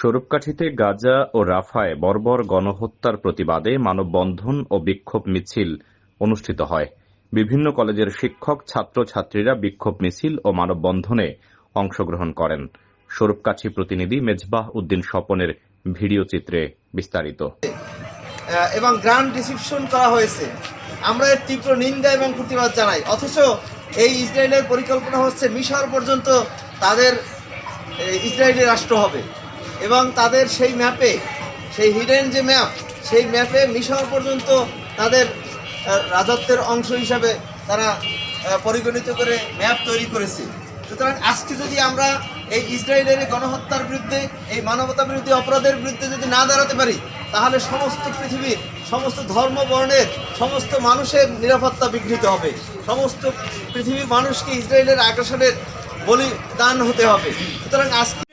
স্বরূপকাঠিতে গাজা ও রাফায় বর্বর গণহত্যার প্রতিবাদে মানববন্ধন ও বিক্ষোভ মিছিল অনুষ্ঠিত হয়। বিভিন্ন কলেজের শিক্ষক, ছাত্রছাত্রীরা বিক্ষোভ মিছিল ও মানববন্ধনে অংশগ্রহণ করেন। স্বরূপকাঠি প্রতিনিধি মেজবাহ উদ্দিন স্বপনের ভিডিও চিত্রে বিস্তারিত। এবং গ্রান্ট রিসিপশন করা হয়েছে। আমরা এর তীব্র নিন্দা এবং প্রতিবাদ জানাই। অথচ এই ইসরায়েলের পরিকল্পনা হচ্ছে মিশর পর্যন্ত তাদের ইসরায়েলি রাষ্ট্র হবে। এবং তাদের সেই ম্যাপে সেই হিডেন যে ম্যাপ সেই ম্যাপে মিশর পর্যন্ত তাদের রাজত্বের অংশ হিসাবে তারা পরিগণিত করে ম্যাপ তৈরি করেছে। সুতরাং আজকে যদি আমরা এই ইসরায়েলের গণহত্যার বিরুদ্ধে, এই মানবতা বিরোধী অপরাধের বিরুদ্ধে যদি না দাঁড়াতে পারি, তাহলে সমস্ত পৃথিবীর, সমস্ত ধর্ম বর্ণের, সমস্ত মানুষের নিরাপত্তা বিঘ্নিত হবে। সমস্ত পৃথিবীর মানুষকে ইসরায়েলের আগ্রাসনের বলিদান হতে হবে। সুতরাং আজকে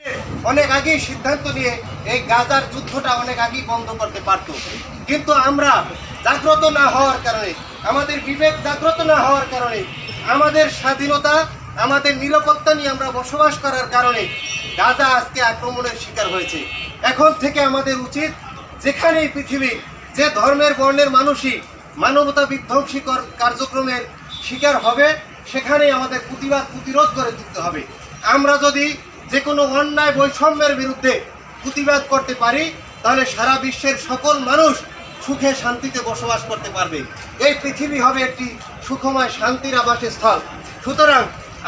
অনেক আগেই সিদ্ধান্ত নিয়ে এই গাজার যুদ্ধটা অনেক আগেই বন্ধ করতে পারত। কিন্তু আমরা জাগ্রত না হওয়ার কারণে, আমাদের বিবেক জাগ্রত না হওয়ার কারণে, আমাদের স্বাধীনতা, আমাদের নিরাপত্তা নিয়ে আমরা বসবাস করার কারণে গাজা আজকে আক্রমণের শিকার হয়েছে। এখন থেকে আমাদের উচিত যেখানেই পৃথিবী যে ধর্মের বর্ণের মানুষই মানবতা বিধ্বংসী কার্যক্রমের শিকার হবে, সেখানেই আমাদের প্রতিবাদ, প্রতিরোধ করে তুলতে হবে। আমরা যদি যে কোনো অন্যায় বৈষম্যের বিরুদ্ধে প্রতিবাদ করতে পারি, তাহলে সারা বিশ্বের সকল মানুষ সুখে শান্তিতে বসবাস করতে পারবে। এই পৃথিবী হবে একটি সুখময় শান্তির আবাসের স্থল সুতরাং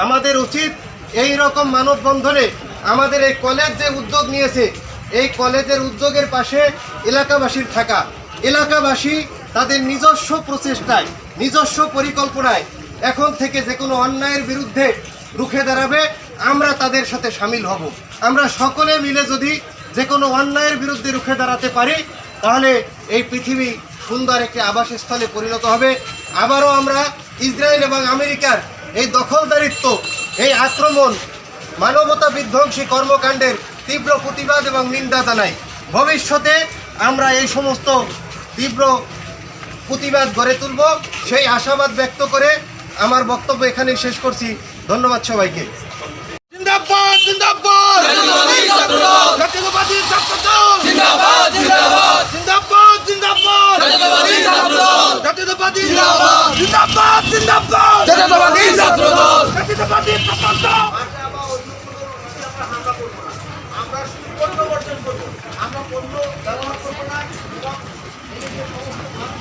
আমাদের উচিত এই রকম মানববন্ধনে আমাদের এই কলেজ যে উদ্যোগ নিয়েছে, এই কলেজের উদ্যোগের পাশে এলাকাবাসীর থাকা। এলাকাবাসী তাদের নিজস্ব প্রচেষ্টায়, নিজস্ব পরিকল্পনায় এখন থেকে যে কোনো অন্যায়ের বিরুদ্ধে রুখে দাঁড়াবে। আমরা তাদের সাথে সামিল হব। আমরা সকলে মিলে যদি যে কোনো অন্যায়ের বিরুদ্ধে রুখে দাঁড়াতে পারি, তাহলে এই পৃথিবী সুন্দর একটি আবাসস্থলে পরিণত হবে। আবারও আমরা ইসরায়েল এবং আমেরিকার এই দখলদারিত্ব, এই আক্রমণ, মানবতা বিধ্বংসী কর্মকাণ্ডের তীব্র প্রতিবাদ এবং নিন্দা জানাই। ভবিষ্যতে আমরা এই সমস্ত তীব্র প্রতিবাদ গড়ে তুলব। সেই আশাবাদ ব্যক্ত করে আমার বক্তব্য এখানেই শেষ করছি। ধন্যবাদ সবাইকে। আমরা শুধু পণ্য বর্জন করব। আমরা পণ্য ব্যবহার করব না এবং সমস্ত মানুষ